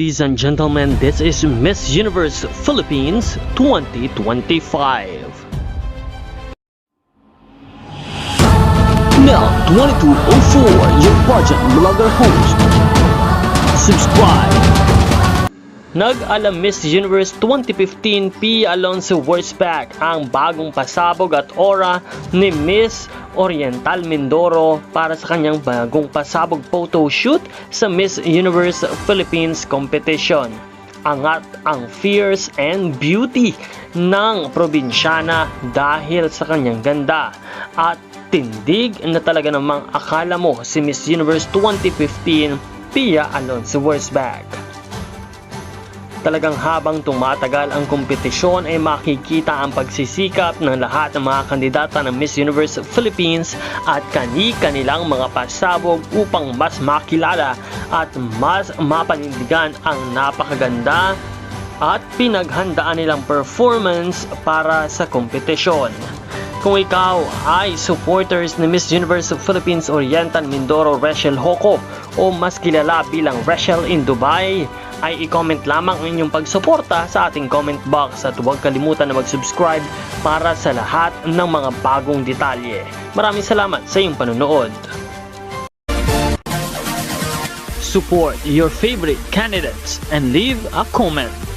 Ladies and gentlemen, this is Miss Universe Philippines 2025. Now, 2204, your budget blogger host. Nag-alam Miss Universe 2015 P. Alonso Wurzbach ang bagong pasabog at aura ni Miss Oriental Mindoro para sa kanyang bagong pasabog photo shoot sa Miss Universe Philippines competition. Angat ang fierce and beauty ng probinsyana dahil sa kanyang ganda at tindig na talaga namang akala mo si Miss Universe 2015 Pia Alonso Wurzbach. Talagang habang tumatagal ang kompetisyon ay makikita ang pagsisikap ng lahat ng mga kandidata ng Miss Universe Philippines at kani-kanilang mga pasabog upang mas makilala at mas mapanindigan ang napakaganda at pinaghandaan nilang performance para sa kompetisyon. Kung ikaw ay supporters ni Miss Universe Philippines Oriental Mindoro Rachel Hoco o mas kilala bilang Rachel in Dubai, ay i-comment lamang ang inyong pagsuporta sa ating comment box at huwag kalimutan na mag-subscribe para sa lahat ng mga bagong detalye. Maraming salamat sa iyong panonood. Support your favorite candidates and leave a comment.